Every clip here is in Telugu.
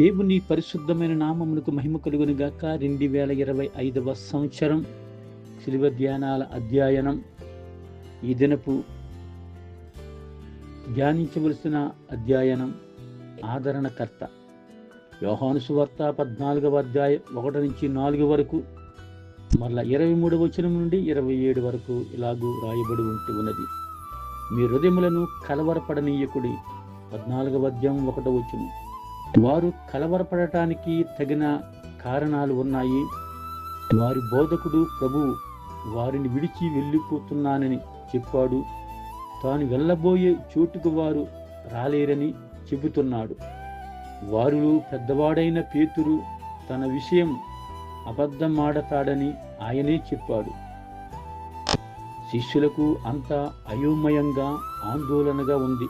దేవుని పరిశుద్ధమైన నామములకు మహిమ కలుగును గాక రెండు వేల ఇరవై ఐదవ సంవత్సరం శిలువ ధ్యానాల అధ్యయనం. ఈ దినపు ధ్యానించవలసిన అధ్యయనం ఆదరణకర్త. యోహాను సువార్త పద్నాలుగవ అధ్యాయం ఒకటి నుంచి నాలుగు వరకు మరలా ఇరవై మూడు వచనం నుండి ఇరవై ఏడు వరకు ఇలాగూ రాయబడి ఉంటూ ఉన్నది. మీ హృదయములను కలవరపడనీయకుడి. పద్నాలుగవ అధ్యాయం ఒకటో వచ్చును వారు కలవరపడటానికి తగిన కారణాలు ఉన్నాయి. వారి బోధకుడు ప్రభు వారిని విడిచి వెళ్ళిపోతున్నానని చెప్పాడు. తాను వెళ్ళబోయే చోటుకు వారు రాలేరని చెబుతున్నాడు. వారిలో పెద్దవాడైన పేతురు తన విషయం అబద్ధమాడతాడని ఆయనే చెప్పాడు. శిష్యులకు అంత అయోమయంగా ఆందోళనగా ఉంది.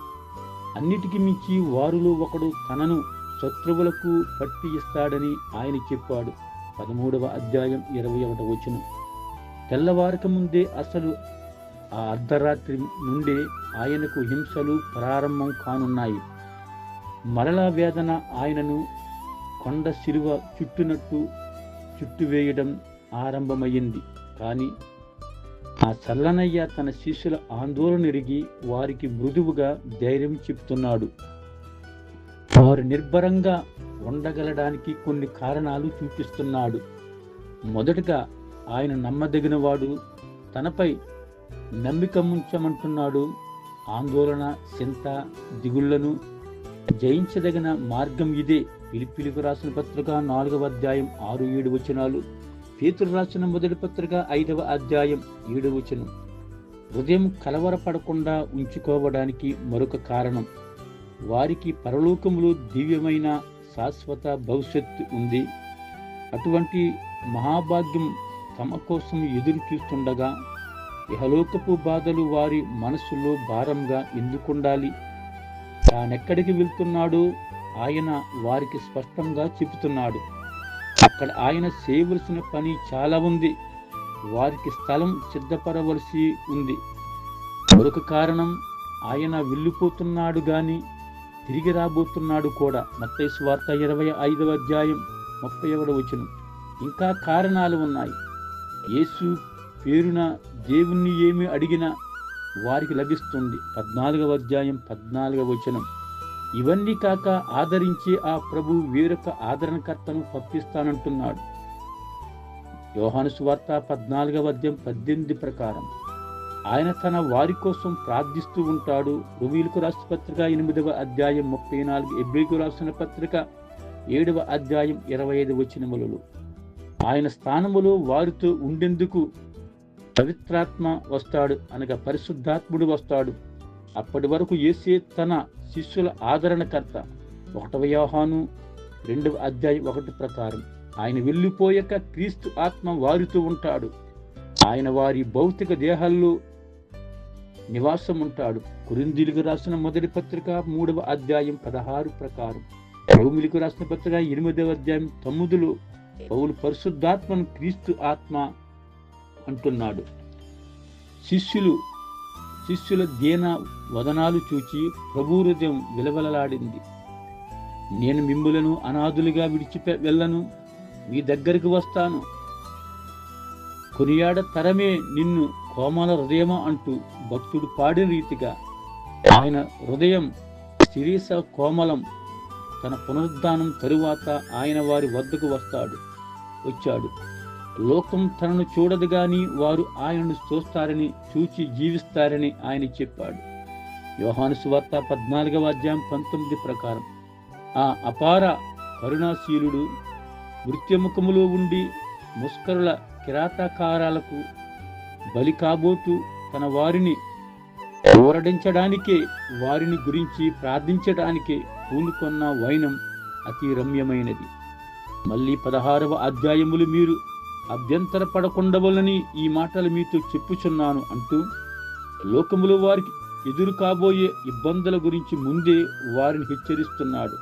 అన్నిటికీ మించి వారిలో ఒకడు తనను శత్రువులకు పట్టి ఇస్తాడని ఆయన చెప్పాడు. పదమూడవ అధ్యాయం ఇరవై ఒకటి వచ్చిన తెల్లవారక ముందే అసలు ఆ అర్ధరాత్రి నుండే ఆయనకు హింసలు ప్రారంభం కానున్నాయి. మరలా వేదన ఆయనను కొండ శిలువ చుట్టునట్టు చుట్టువేయడం ఆరంభమయ్యింది కానీ ఆ చల్లనయ్య తన శిష్యుల ఆందోళన ఎరిగి వారికి మృదువుగా ధైర్యం చెప్తున్నాడు. వారు నిర్భరంగా ఉండగలడానికి కొన్ని కారణాలు చూపిస్తున్నాడు. మొదటగా ఆయన నమ్మదగినవాడు తనపై నమ్మిక ముంచమంటున్నాడు. ఆందోళన చింత దిగుళ్ళను జయించదగిన మార్గం ఇదే. పిలిపిలికి రాసిన పత్రిక నాలుగవ అధ్యాయం ఆరు ఏడు వచనాలు. పేతులు రాసిన మొదటి పత్రిక ఐదవ అధ్యాయం ఏడు వచనం. హృదయం కలవరపడకుండా ఉంచుకోవడానికి మరొక కారణం. వారికి పరలోకములో దివ్యమైన శాశ్వత భవిష్యత్తు ఉంది. అటువంటి మహాభాగ్యం తమ కోసం ఎదురు చూస్తుండగా ఇహలోకపు బాధలు వారి మనస్సులో భారంగా ఎందుకుండాలి? తానెక్కడికి వెళ్తున్నాడో ఆయన వారికి స్పష్టంగా చెబుతున్నాడు. అక్కడ ఆయన చేయవలసిన పని చాలా ఉంది. వారికి స్థలం సిద్ధపడవలసి ఉంది. మరొక కారణం ఆయన వెళ్ళిపోతున్నాడు కానీ తిరిగి రాబోతున్నాడు కూడా. మత్తయి వార్త ఇరవై ఐదవ అధ్యాయం ముప్పై ఒకటి వచనం. ఇంకా కారణాలు ఉన్నాయి. యేసు పేరున దేవుణ్ణి ఏమి అడిగినా వారికి లభిస్తుంది. పద్నాలుగవ అధ్యాయం పద్నాలుగవ వచనం. ఇవన్నీ కాక ఆదరించే ఆ ప్రభు వేరొక ఆదరణకర్తను పంపిస్తానంటున్నాడు. యోహాను సువార్త పద్నాలుగవ అధ్యాయం పద్దెనిమిది ప్రకారం. ఆయన తన వారి కోసం ప్రార్థిస్తూ ఉంటాడు. రువీలకు రాసిన పత్రిక ఎనిమిదవ అధ్యాయం ముప్పై నాలుగు ఎబ్రికు రాసిన పత్రిక ఏడవ అధ్యాయం ఇరవై ఐదు వచనములలో ఆయన స్థానములో వారితో ఉండేందుకు పవిత్రాత్మ వస్తాడు అనగా పరిశుద్ధాత్ముడు వస్తాడు. అప్పటి వరకు ఏసే తన శిష్యుల ఆదరణకర్త. ఒకటవ యోహాను రెండవ అధ్యాయం ఒకటి ప్రకారం ఆయన వెళ్ళిపోయాక క్రీస్తు ఆత్మ వారితో ఉంటాడు. ఆయన వారి భౌతిక దేహాల్లో నివాసం ఉంటాడు కురిందీలకు రాసిన మొదటి పత్రిక మూడవ అధ్యాయం పదహారు ప్రకారం. రోమిలకు రాసిన పత్రిక ఎనిమిదవ అధ్యాయం తొమ్మిదిలో పౌలు పరిశుద్ధాత్మను క్రీస్తు ఆత్మ అంటున్నాడు. శిష్యులు శిష్యుల దీన వదనాలు చూచి ప్రభు హృదయం విలవలలాడింది. నేను మిమ్ములను అనాథులుగా విడిచిపె వెళ్ళను మీ దగ్గరికి వస్తాను. కొనియాడ తరమే నిన్ను కోమల హృదయమా అంటూ భక్తుడు పాడిన రీతిగా ఆయన హృదయం శిరీష కోమలం తన పునరుద్ధానం తరువాత ఆయన వారి వద్దకు వస్తాడు వచ్చాడు. లోకం తనను చూడదు గాని వారు ఆయనను చూస్తారని చూచి జీవిస్తారని ఆయన చెప్పాడు. యోహాను సువార్త పద్నాలుగవ అధ్యాయం పంతొమ్మిది ప్రకారం ఆ అపార కరుణాశీలుడు మృత్యుముఖములో ఉండి ముస్కరుల కిరాతకారాలకు బలి కాబోతూ తన వారిని ఊరడించడానికే వారిని గురించి ప్రార్థించడానికే పూనుకొన్న వైనం అతి రమ్యమైనది మళ్ళీ పదహారవ అధ్యాయములు మీరు అభ్యంతర పడకుండవలని ఈ మాటలు మీతో చెప్పుచున్నాను అంటూ లోకములో వారికి ఎదురు కాబోయే ఇబ్బందుల గురించి ముందే వారిని హెచ్చరిస్తున్నాడు.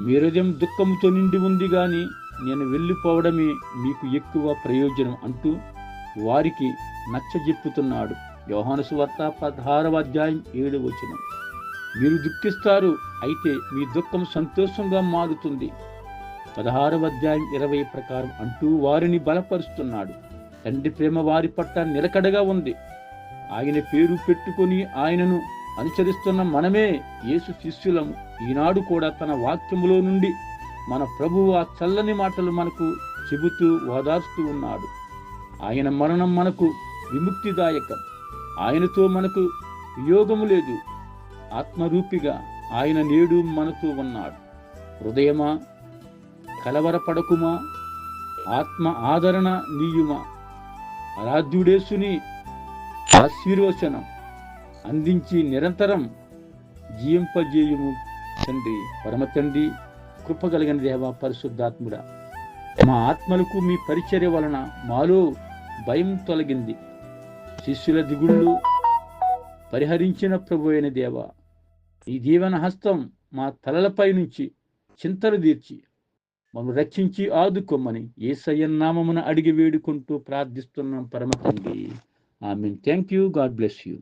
మీరజం దుఃఖంతో నిండి ఉంది గాని నేను వెళ్ళిపోవడమే మీకు ఎక్కువ ప్రయోజనం అంటూ వారికి నచ్చజెప్పుతున్నాడు. యోహాను సువార్త పదహారవ అధ్యాయం ఏడు వచనం. మీరు దుఃఖిస్తారు అయితే మీ దుఃఖం సంతోషంగా మారుతుంది. పదహారవ అధ్యాయం ఇరవై ప్రకారం అంటూ వారిని బలపరుస్తున్నాడు. తండ్రి ప్రేమ వారి పట్ల నిలకడగా ఉంది. ఆయన పేరు పెట్టుకొని ఆయనను అనుసరిస్తున్న మనమే యేసు శిష్యులము ఈనాడు కూడా తన వాక్యములో నుండి మన ప్రభువు ఆ చల్లని మాటలు మనకు చెబుతూ ఓదార్స్తూ ఉన్నాడు. ఆయన మరణం మనకు విముక్తిదాయకం. ఆయనతో మనకు వియోగము లేదు. ఆత్మరూపిగా ఆయన నేడు మనతో ఉన్నాడు. హృదయమా? కలవరపడకుమా? ఆత్మ ఆదరణ నీయుమా? ఆరాధ్యుడేసుని ఆశీర్వచనం అందించి నిరంతరం జీవింపజేయుము తండ్రి. పరమ తండ్రి కృపగలిగిన దేవ పరిశుద్ధాత్ముడా. మా ఆత్మలకు మీ పరిచర్య వలన మాలో భయం తొలగింది. శిష్యుల దిగుళ్ళు పరిహరించిన ప్రభు అయిన దేవ ఈ దీవెన హస్తం మా తలలపై నుంచి చింతలు తీర్చి మమ్మల్ని రక్షించి ఆదుకోమని ఏ నామమున అడిగి వేడుకుంటూ ప్రార్థిస్తున్నాం పరమ తండ్రి. I mean thank you God bless you